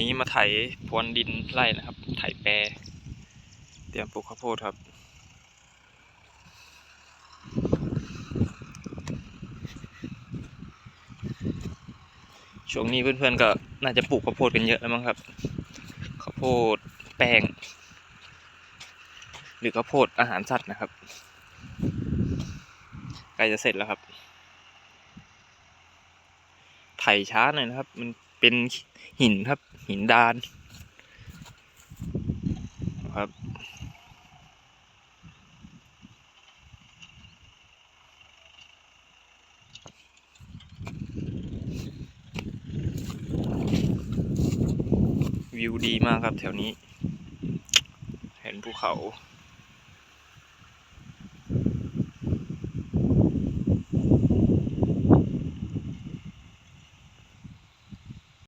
นี้มาไถพรวนดินไร่นะครับ ไถแปร เตรียมปลูกข้าวโพดครับ ช่วงนี้เพื่อนๆก็น่าจะปลูกข้าวโพดกันเยอะแล้วมั้งครับ ข้าวโพดแป้ง หรือข้าวโพดอาหารสัตว์นะครับ ใกล้จะเสร็จแล้วครับ ไถช้าหน่อยนะครับ มัน เป็นหินครับ หินดานครับ วิวดีมากครับแถวนี้ เห็นภูเขา